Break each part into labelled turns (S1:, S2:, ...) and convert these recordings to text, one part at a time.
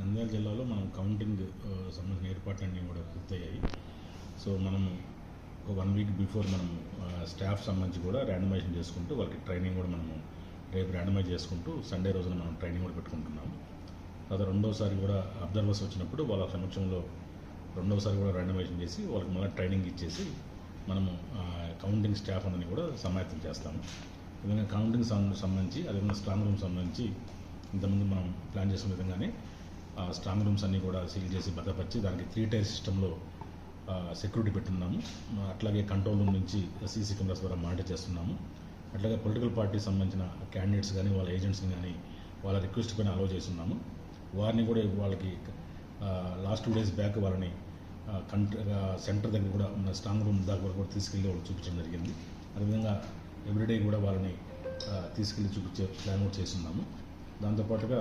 S1: నంద్యాల జిల్లాలో మనం కౌంటింగ్ సంబంధించిన ఏర్పాట్లన్నీ కూడా పూర్తయ్యాయి. సో మనం ఒక వన్ వీక్ బిఫోర్ మనం స్టాఫ్ సంబంధించి కూడా ర్యాండమైజేషన్ చేసుకుంటూ వాళ్ళకి ట్రైనింగ్ కూడా మనము రేపు ర్యాండమైజ్ చేసుకుంటూ సండే రోజున మనం ట్రైనింగ్ కూడా పెట్టుకుంటున్నాము. తర్వాత రెండోసారి కూడా అబ్జర్వర్స్ వచ్చినప్పుడు వాళ్ళ సమక్షంలో రెండోసారి కూడా ర్యాండమైజేషన్ చేసి వాళ్ళకి మళ్ళీ ట్రైనింగ్ ఇచ్చేసి మనము కౌంటింగ్ స్టాఫ్ అనేది కూడా సమాయత్తం చేస్తాము. విధంగా కౌంటింగ్ సం- సంబంధించి అదేవిధంగా స్ట్రాంగ్ రూమ్ సంబంధించి ఇంతకుముందు మనం ప్లాన్ చేసిన విధంగానే స్ట్రాంగ్ రూమ్స్ అన్నీ కూడా సీల్ చేసి భద్రపరిచి దానికి త్రీ టైర్ సిస్టంలో సెక్యూరిటీ పెట్టున్నాము. అట్లాగే కంట్రోల్ రూమ్ నుంచి సీసీ కెమెరాస్ ద్వారా మానిటర్ చేస్తున్నాము. అట్లాగే పొలిటికల్ పార్టీ సంబంధించిన క్యాండిడేట్స్ కానీ వాళ్ళ ఏజెంట్స్ని కానీ వాళ్ళ రిక్వెస్ట్ పైన అలో చేస్తున్నాము. వారిని కూడా వాళ్ళకి లాస్ట్ టూ డేస్ బ్యాక్ వాళ్ళని కంట్రీ సెంటర్ దగ్గర కూడా మన స్ట్రాంగ్ రూమ్ దగ్గర కూడా తీసుకెళ్ళి వాళ్ళు చూపించడం జరిగింది. అదేవిధంగా ఎవ్రీడే కూడా వాళ్ళని తీసుకెళ్ళి చూపించే ప్లాన్ కూడా చేస్తున్నాము. దాంతోపాటుగా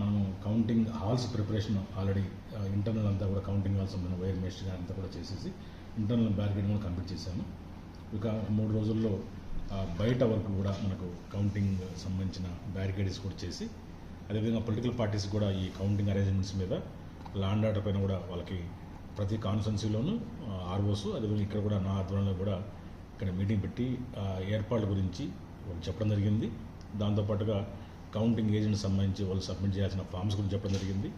S1: మనము counting halls preparation already internal అంతా కూడా కౌంటింగ్ హాల్స్ మన వైర్ మెష్ అంతా కూడా చేసేసి ఇంటర్నల్ బ్యారికేడ్ కూడా కంప్లీట్ చేశాము. ఇక మూడు రోజుల్లో బయట వరకు కూడా మనకు కౌంటింగ్ సంబంధించిన బ్యారికేడ్స్ కూడా చేసి అదేవిధంగా పొలిటికల్ పార్టీస్ కూడా ఈ కౌంటింగ్ అరేంజ్మెంట్స్ మీద లాండ్ ఆర్డర్ పైన కూడా వాళ్ళకి ప్రతి కాన్స్టెన్సీలోనూ ఆర్ఓస్ అదేవిధంగా ఇక్కడ కూడా నా ఆధ్వర్యంలో కూడా ఇక్కడ మీటింగ్ పెట్టి ఏర్పాట్ల గురించి వాళ్ళు చెప్పడం జరిగింది. దాంతోపాటుగా కౌంటింగ్ ఏజెంట్స్ సంబంధించి వాళ్ళు సబ్మిట్ చేయాల్సిన ఫామ్స్ గురించి చెప్పడం జరిగింది.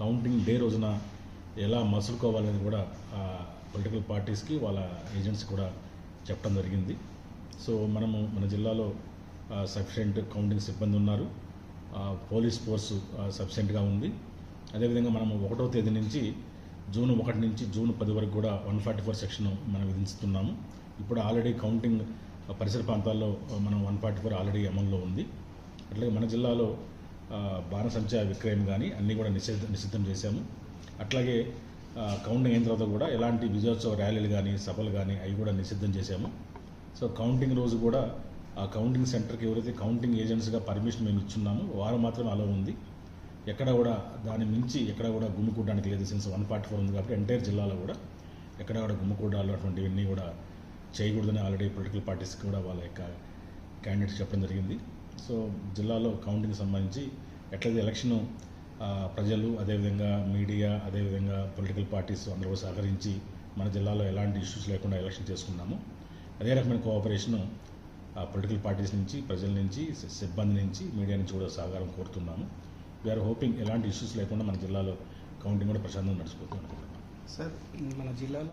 S1: కౌంటింగ్ డే రోజున ఎలా మసులుకోవాలనేది కూడా పొలిటికల్ పార్టీస్కి వాళ్ళ ఏజెంట్స్ కూడా చెప్పడం జరిగింది. సో మనము మన జిల్లాలో సఫిషియెంట్ కౌంటింగ్ సిబ్బంది ఉన్నారు. పోలీస్ ఫోర్స్ సఫిషియెంట్గా ఉంది. అదేవిధంగా మనము ఒకటో తేదీ నుంచి జూన్ ఒకటి నుంచి జూన్ పది వరకు కూడా వన్ ఫార్టీ ఫోర్ సెక్షన్ మనం విధిస్తున్నాము. ఇప్పుడు ఆల్రెడీ కౌంటింగ్ పరిసర ప్రాంతాల్లో మనం వన్ ఫార్టీ ఫోర్ ఆల్రెడీ అమల్లో ఉంది. అట్లాగే మన జిల్లాలో ఆ, బాణసంచా విక్రయం కానీ అన్నీ కూడా నిషేధ నిషిద్ధం చేశాము. అట్లాగే కౌంటింగ్ అయిన తర్వాత కూడా ఎలాంటి విజయోత్సవ ర్యాలీలు కానీ సభలు కానీ అవి కూడా నిషిద్ధం చేశాము. సో కౌంటింగ్ రోజు కూడా ఆ కౌంటింగ్ సెంటర్కి ఎవరైతే కౌంటింగ్ ఏజెంట్స్గా పర్మిషన్ మేము ఇచ్చున్నామో వారు మాత్రమే అలా ఉంది. ఎక్కడ కూడా దాని మించి ఎక్కడ కూడా గుమ్ముకూడడానికి లేదు సిన్స్ వన్ ఫార్టీ ఫోర్ ఉంది కాబట్టి ఎంటైర్ జిల్లాలో కూడా ఎక్కడ కూడా గుమ్ముకూడాలు అటువంటివన్నీ కూడా చేయకూడదని ఆల్రెడీ పొలిటికల్ పార్టీస్కి కూడా వాళ్ళ యొక్క క్యాండిడేట్స్ చెప్పడం జరిగింది. సో జిల్లాలో కౌంటింగ్ సంబంధించి ఎట్లయితే ఎలక్షన్ ప్రజలు అదేవిధంగా మీడియా అదేవిధంగా పొలిటికల్ పార్టీస్ అందరూ సహకరించి మన జిల్లాలో ఎలాంటి ఇష్యూస్ లేకుండా ఎలక్షన్ చేసుకున్నాము అదే రకమైన కోఆపరేషన్ పొలిటికల్ పార్టీస్ నుంచి ప్రజల నుంచి సిబ్బంది నుంచి మీడియా నుంచి కూడా సహకారం కోరుతున్నాము. వీఆర్ హోపింగ్ ఎలాంటి ఇష్యూస్ లేకుండా మన జిల్లాలో కౌంటింగ్ కూడా ప్రశాంతంగా నడిచిపోతుంది. అనుకుంటున్నాం
S2: సార్ మన జిల్లాలో